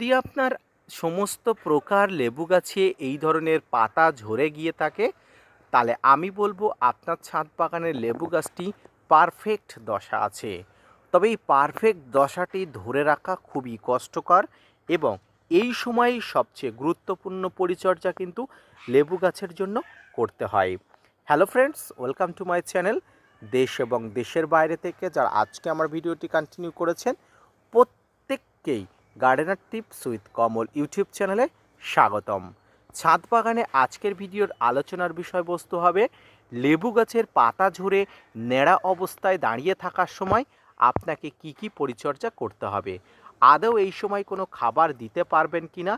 যদি আপনার সমস্ত প্রকার লেবু গাছে এই ধরনের পাতা ঝরে গিয়ে থাকে, তাহলে আমি বলব আপনার ছাদ বাগানের লেবু গাছটি পারফেক্ট দশা আছে। তবে এই পারফেক্ট দশাটি ধরে রাখা খুবই কষ্টকর এবং এই সময় সবচেয়ে গুরুত্বপূর্ণ পরিচর্যা কিন্তু লেবু গাছের জন্য করতে হয়। Hello friends welcome to my channel দেশ এবং দেশের বাইরে থেকে যারা আজকে আমার ভিডিওটি কন্টিনিউ করেছেন, প্রত্যেককেই gardener tips with Kamal YouTube চ্যানেলে স্বাগতম। ছাদ বাগানে আজকের ভিডিওর আলোচনার বিষয়বস্তু হবে লেবু গাছের পাতা ঝরে নেড়া অবস্থায় দাঁড়িয়ে থাকার সময় আপনাকে কি কি পরিচর্যা করতে হবে? আদৌ এই সময় কোনো খাবার দিতে পারবেন কি না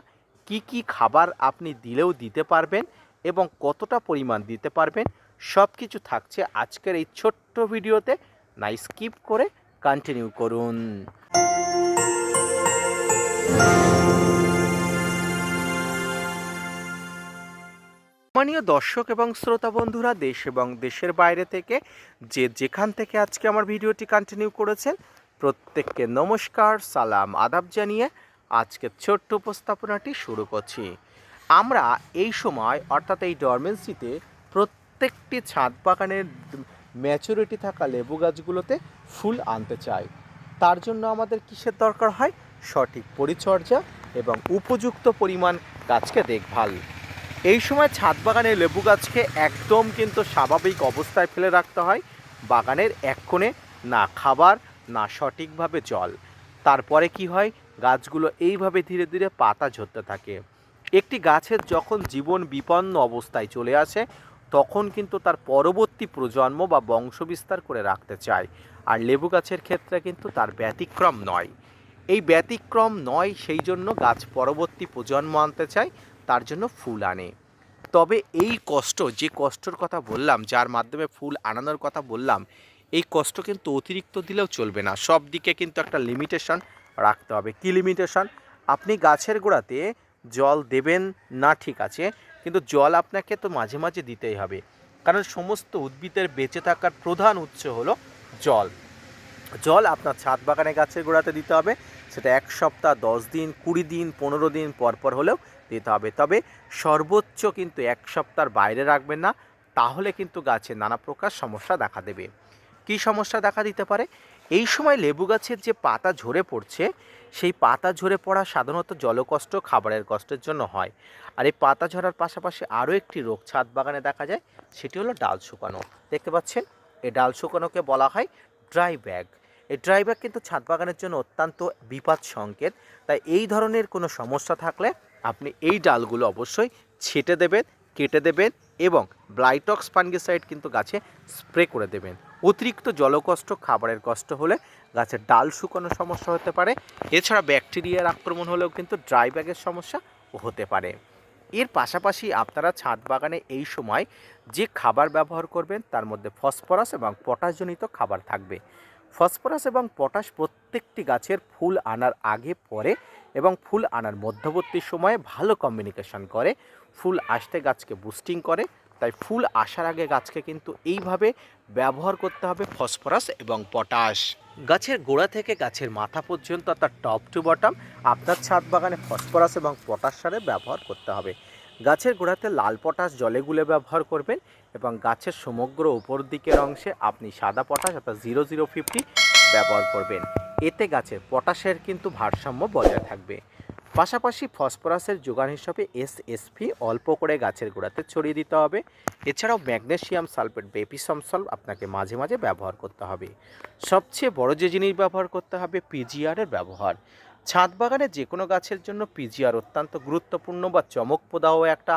কী কী খাবার আপনি দিলেও দিতে পারবেন এবং কতটা পরিমাণ দিতে পারবেন? সব কিছু থাকছে আজকের এই ছোট্ট ভিডিওতে। না স্কিপ করে কন্টিনিউ করুন। মানীয় দর্শক এবং শ্রোতা বন্ধুরা, দেশ এবং দেশের বাইরে থেকে যে যেখান থেকে আজকে আমার ভিডিওটি কন্টিনিউ করেছেন, প্রত্যেককে নমস্কার, সালাম, আদাব জানিয়ে আজকে ছোট্ট উপস্থাপনাটি শুরু করছি। আমরা এই সময়, অর্থাৎ এই ডরমেন্সিতে প্রত্যেকটি ছাদ বাগানের ম্যাচুরিটি থাকা লেবু গাছগুলোতে ফুল আনতে চাই। তার জন্য আমাদের কিসের দরকার হয়? সঠিক পরিচর্যা এবং উপযুক্ত পরিমাণ গাছকে দেখভাল। এই সময় ছাদ বাগানের লেবু গাছকে একদম কিন্তু স্বাভাবিক অবস্থায় ফেলে রাখতে হয়। বাগানের এক কোণে না খাবার, না সঠিকভাবে জল। তারপরে কি হয়? গাছগুলো এইভাবে ধীরে ধীরে পাতা ঝরতে থাকে। একটি গাছের যখন জীবন বিপন্ন অবস্থায় চলে আসে, তখন কিন্তু তার পরবর্তী প্রজন্ম বা বংশবিস্তার করে রাখতে চায়। আর লেবু গাছের ক্ষেত্রে কিন্তু তার ব্যতিক্রম নয়। এই ব্যতিক্রম নয়, সেই জন্য গাছ পরবর্তী প্রজন্ম আনতে চায়, তার জন্য ফুল আনে। তবে এই কষ্ট, যে কষ্টর কথা বললাম, যার মাধ্যমে ফুল আনানোর কথা বললাম, এই কষ্ট কিন্তু অতিরিক্ত দিলেও চলবে না। সব দিকে কিন্তু একটা লিমিটেশন রাখতে হবে। কি লিমিটেশন আপনি গাছের গোড়াতে জল দেবেন না, ঠিক আছে, কিন্তু জল আপনাকে তো মাঝে মাঝে দিতেই হবে। কারণ সমস্ত উদ্ভিদের বেঁচে থাকার প্রধান উৎস হলো জল। জল আপনার ছাদ বাগানে গাছের গোড়াতে দিতে হবে। সেটা এক সপ্তাহ, দশ দিন, কুড়ি দিন, পনেরো দিন পর পর হলেও দিতে হবে। তবে সর্বোচ্চ কিন্তু এক সপ্তাহের বাইরে রাখবেন না, তাহলে কিন্তু গাছে নানা প্রকার সমস্যা দেখা দেবে। কী সমস্যা দেখা দিতে পারে? এই সময় লেবু গাছের যে পাতা ঝরে পড়ছে, সেই পাতা ঝরে পড়া সাধারণত জলকষ্ট, খাবারের কষ্টের জন্য হয়। আর এই পাতা ঝরার পাশাপাশি আরও একটি রোগ ছাদ বাগানে দেখা যায়, সেটি হলো ডাল শুকানো। দেখতে পাচ্ছেন, এই ডাল শুকানোকে বলা হয় ড্রাই ব্যাগ। এই ড্রাই ব্যাগ কিন্তু ছাদ বাগানের জন্য অত্যন্ত বিপদ সংকেত। তাই এই ধরনের কোনো সমস্যা থাকলে আপনি এই ডালগুলো অবশ্যই ছেটে দেবেন, কেটে দেবেন এবং ব্লাইটক্স ফাঙ্গিসাইড কিন্তু গাছে স্প্রে করে দেবেন। অতিরিক্ত জলকষ্ট, খাবারের কষ্ট হলে গাছের ডাল শুকানোর সমস্যা হতে পারে। এছাড়া ব্যাকটেরিয়ার আক্রমণ হলেও কিন্তু ড্রাই ব্যাগের সমস্যা হতে পারে। এর পাশাপাশি আপনারা ছাদ বাগানে এই সময় যে খাবার ব্যবহার করবেন, তার মধ্যে ফসফরাস এবং পটাশজনিত খাবার থাকবে। ফসফরাস এবং পটাশ প্রত্যেকটি গাছের ফুল আনার আগে, পরে এবং ফুল আনার মধ্যবর্তী সময়ে ভালো কমিউনিকেশন করে। ফুল আসতে গাছকে বুস্টিং করে। তাই ফুল আসার আগে গাছকে কিন্তু এইভাবে ব্যবহার করতে হবে ফসফরাস এবং পটাশ। গাছের গোড়া থেকে গাছের মাথা পর্যন্ত, অর্থাৎ টপ টু বটম আপনার ছাদ বাগানে ফসফরাস এবং পটাশ সারে ব্যবহার করতে হবে। গাছের গোড়াতে লাল পটাশ জলে গুলে ব্যবহার করবেন এবং গাছের সমগ্র উপর দিকের অংশে আপনি সাদা পটাশ অর্থাৎ জিরো জিরো ফিফটি ব্যবহার করবেন। এতে গাছের পটাশের কিন্তু ভারসাম্য বজায় থাকবে। পাশাপাশি ফসফরাসের যোগান হিসাবে এসএসপি অল্প করে গাছের গোড়াতে ছড়িয়ে দিতে হবে। এছাড়াও ম্যাগনেসিয়াম সালফেট বেপিসম সল্ভ আপনাকে মাঝে মাঝে ব্যবহার করতে হবে। সবচেয়ে বড় যে জিনিস ব্যবহার করতে হবে পিজিআরের ব্যবহার। ছাদ বাগানে যে কোনো গাছের জন্য পিজিআর অত্যন্ত গুরুত্বপূর্ণ বা চমকপ্রদাহ একটা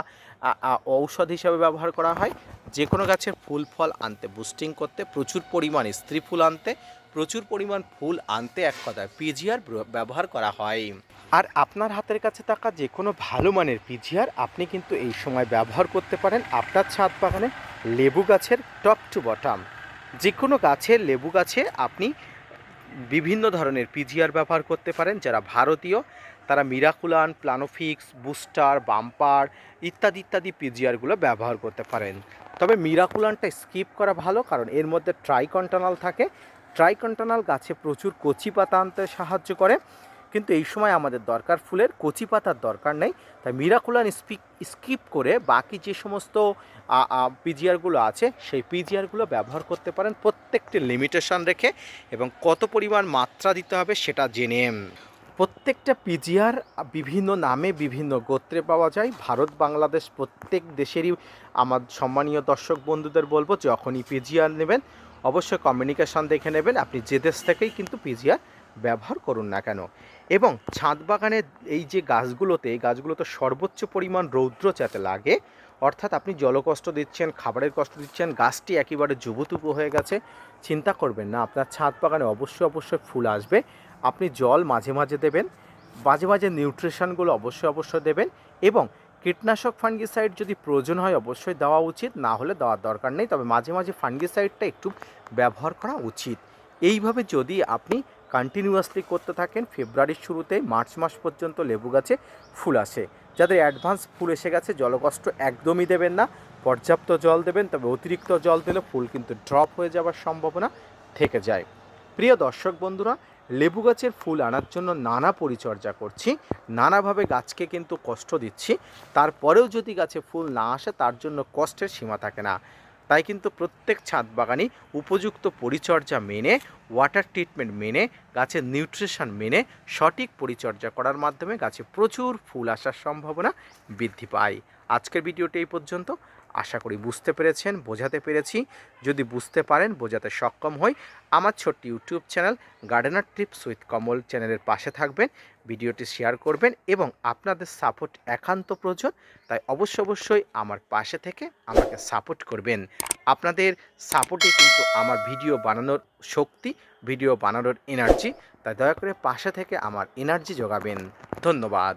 ঔষধ হিসাবে ব্যবহার করা হয়। যে কোনো গাছের ফুল, ফল আনতে বুস্টিং করতে, প্রচুর পরিমাণে স্ত্রী ফুল আনতে, প্রচুর পরিমাণ ফুল আনতে এক কথায় পিজিআর ব্যবহার করা হয়। আর আপনার হাতের কাছে থাকা যে কোনো ভালো মানের পিজিআর আপনি কিন্তু এই সময় ব্যবহার করতে পারেন আপনার ছাদ বাগানে লেবু গাছের টপ টু বটম। যে কোনো গাছের লেবু গাছে আপনি বিভিন্ন ধরনের পিজিআর ব্যবহার করতে পারেন যারা ভারতীয়। তারা মিরাকুলান প্লানোফিক্স বুস্টার বাম্পার ইত্যাদি ইত্যাদি পিজিআরগুলো ব্যবহার করতে পারেন। তবে মিরাকুলানটা স্কিপ করা ভালো কারণ এর মধ্যে ট্রাইকন্টানাল থাকে। ট্রাইকন্টানাল গাছে প্রচুর কচি পাতা আনতে সাহায্য করে। কিন্তু এই সময় আমাদের দরকার ফুলের, কচি পাতার দরকার নেই। তাই মিরাকুলান স্পিক স্কিপ করে বাকি যে সমস্ত পিজিআরগুলো আছে, সেই পিজিআরগুলো ব্যবহার করতে পারেন প্রত্যেকটি লিমিটেশন রেখে এবং কত পরিমাণ মাত্রা দিতে হবে সেটা জেনে। প্রত্যেকটা পিজিআর বিভিন্ন নামে বিভিন্ন গোত্রে পাওয়া যায়। ভারত, বাংলাদেশ প্রত্যেক দেশেরই আমার সম্মানীয় দর্শক বন্ধুদের বলব, যখনই পিজিআর নেবেন, অবশ্যই কমিউনিকেশন দেখে নেবেন। আপনি যে দেশ থেকেই কিন্তু পিজিআর ব্যবহার করুন না কেন? এবং ছাদ বাগানের এই যে গাছগুলোতে, এই গাছগুলোতে সর্বোচ্চ পরিমাণ রৌদ্র যাতে লাগে, অর্থাৎ আপনি জলকষ্ট দিচ্ছেন, খাবারের কষ্ট দিচ্ছেন, গাছটি একেবারে যুবতুপু হয়ে গেছে, চিন্তা করবেন না। আপনার ছাদ বাগানে অবশ্যই অবশ্যই ফুল আসবে। আপনি জল মাঝে মাঝে দেবেন, মাঝে মাঝে নিউট্রিশনগুলো অবশ্যই অবশ্যই দেবেন এবং কীটনাশক ফাঙ্গিসাইড যদি প্রয়োজন হয় অবশ্যই দেওয়া উচিত, না হলে দেওয়ার দরকার নেই। তবে মাঝে মাঝে ফাঙ্গিসাইডটা একটু ব্যবহার করা উচিত। এইভাবে যদি আপনি কন্টিনিউয়াসলি করতে থাকেন, ফেব্রুয়ারির শুরুতে মার্চ মাস পর্যন্ত লেবু গাছে ফুল আসে। যাদের অ্যাডভান্স ফুল এসে গেছে, জলকষ্ট একদমই দেবেন না, পর্যাপ্ত জল দেবেন, তবে অতিরিক্ত জল দিলে ফুল কিন্তু ড্রপ হয়ে যাওয়ার সম্ভাবনা থেকে যায়। প্রিয় দর্শক বন্ধুরা, লেবু গাছের ফুল আনার জন্য নানা পরিচর্যা করছি, নানাভাবে গাছকে কিন্তু কষ্ট দিচ্ছি, তারপরেও যদি গাছে ফুল না আসে, তার জন্য কষ্টের সীমা থাকে না। তাই কিন্তু প্রত্যেক ছাদ বাগানই উপযুক্ত পরিচর্যা মেনে ওয়াটার ট্রিটমেন্ট মেনে, গাছের নিউট্রিশন মেনে সঠিক পরিচর্যা করার মাধ্যমে গাছে প্রচুর ফুল আসার সম্ভাবনা বৃদ্ধি পায়। আজকের ভিডিওটি এই পর্যন্ত। আশা করি বুঝতে পেরেছেন, বোঝাতে পেরেছি। যদি বুঝতে পারেন, বোঝাতে সক্ষম হই। আমার ছোট্ট YouTube channel gardener tips with Kamal চ্যানেলের পাশে থাকবেন, ভিডিওটি শেয়ার করবেন এবং আপনাদের সাপোর্ট একান্ত প্রয়োজন, তাই অবশ্য অবশ্যই আমার পাশে থেকে আমাকে সাপোর্ট করবেন। আপনাদের সাপোর্টে কিন্তু আমার ভিডিও বানানোর শক্তি, ভিডিও বানানোর এনার্জি, তাই দয়া করে পাশে থেকে আমার এনার্জি যোগাবেন। ধন্যবাদ।